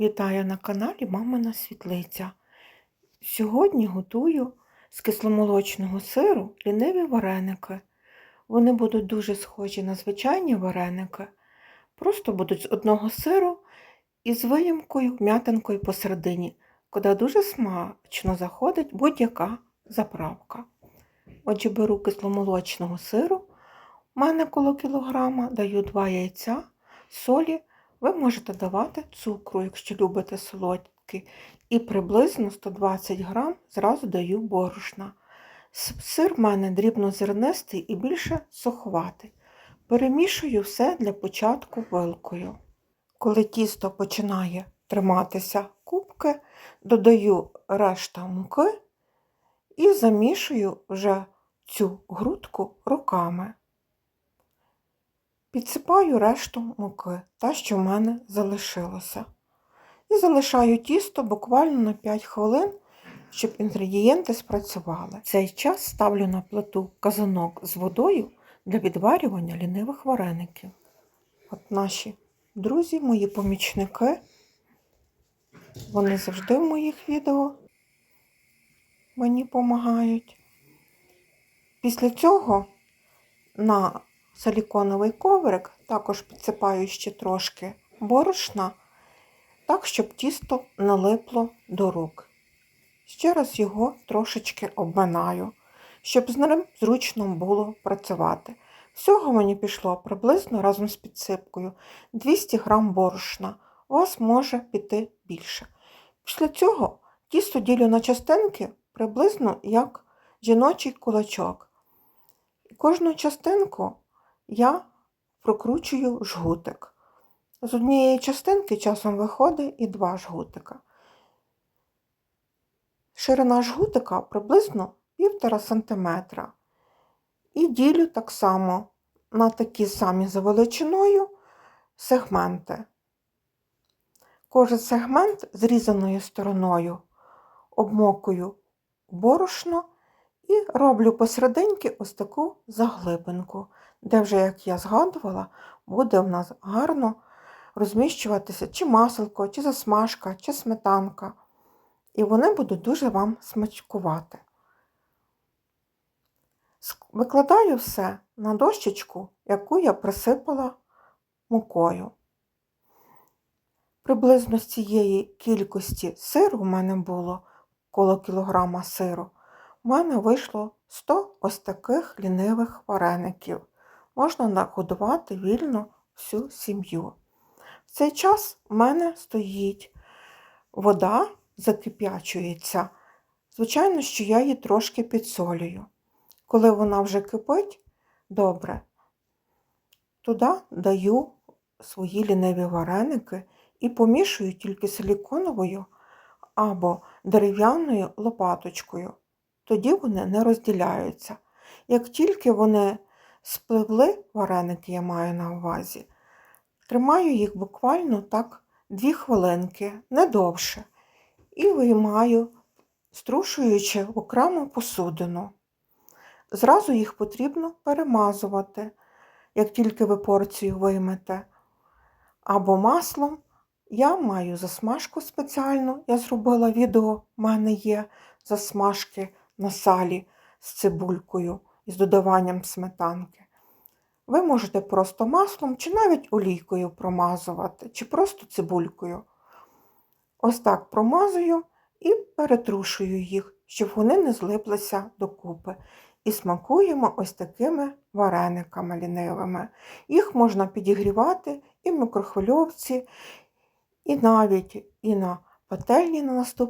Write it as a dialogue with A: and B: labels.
A: Вітаю на каналі Мамина Світлиця. Сьогодні готую з кисломолочного сиру ліниві вареники. Вони будуть дуже схожі на звичайні вареники, просто будуть з одного сиру і з виїмкою, м'ятинкою посередині, куди дуже смачно заходить будь-яка заправка. Отже, беру кисломолочного сиру, у мене коло кілограма, даю 2 яйця, солі. Ви можете давати цукру, якщо любите солодкий, і приблизно 120 грам зразу даю борошна. Сир в мене дрібнозернистий і більше суховатий. Перемішую все для початку вилкою. Коли тісто починає триматися кубки, додаю решта муки і замішую вже цю грудку руками. Підсипаю решту муки, та, що в мене залишилося. І залишаю тісто буквально на 5 хвилин, щоб інгредієнти спрацювали. Цей час ставлю на плиту казанок з водою для відварювання лінивих вареників. От наші друзі, мої помічники, вони завжди в моїх відео мені допомагають. Після цього на силіконовий коврик, також підсипаю ще трошки борошна, так, щоб тісто не липло до рук. Ще раз його трошечки обминаю, щоб з ним зручно було працювати. Всього мені пішло приблизно разом з підсипкою 200 г борошна. У вас може піти більше. Після цього тісто ділю на частинки приблизно як жіночий кулачок. І кожну частинку я прокручую жгутик. З однієї частинки часом виходить і два жгутика. Ширина жгутика приблизно 1,5 см. І ділю так само на такі самі за величиною сегменти. Кожен сегмент зрізаною стороною обмокую борошно і роблю посерединки ось таку заглибинку де вже, як я згадувала, буде в нас гарно розміщуватися чи маселко, чи засмажка, чи сметанка. І вони будуть дуже вам смачкувати. Викладаю все на дощечку, яку я присипала мукою. Приблизно з цієї кількості сиру в мене було коло кілограма сиру, у мене вийшло 100 ось таких лінивих вареників можна нагодувати вільно всю сім'ю. В цей час в мене стоїть вода, закип'ячується. Звичайно, що я її трошки підсолюю. Коли вона вже кипить, добре, туди даю свої ліниві вареники і помішую тільки силіконовою або дерев'яною лопаточкою. Тоді вони не розділяються. Як тільки вони Спливли вареники я маю на увазі. Тримаю їх буквально так дві хвилинки, не довше, і виймаю, струшуючи в окрему посудину. Зразу їх потрібно перемазувати, як тільки ви порцію виймете. Або маслом. Я маю засмажку спеціальну, я зробила відео, в мене є засмажки на салі з цибулькою із додаванням сметанки. Ви можете просто маслом чи навіть олійкою промазувати, чи просто цибулькою. Ось так промазую і перетрушую їх, щоб вони не злиплися докупи. І смакуємо ось такими варениками лінивими. Їх можна підігрівати і в мікрохвильовці, і навіть і на пательні на наступ.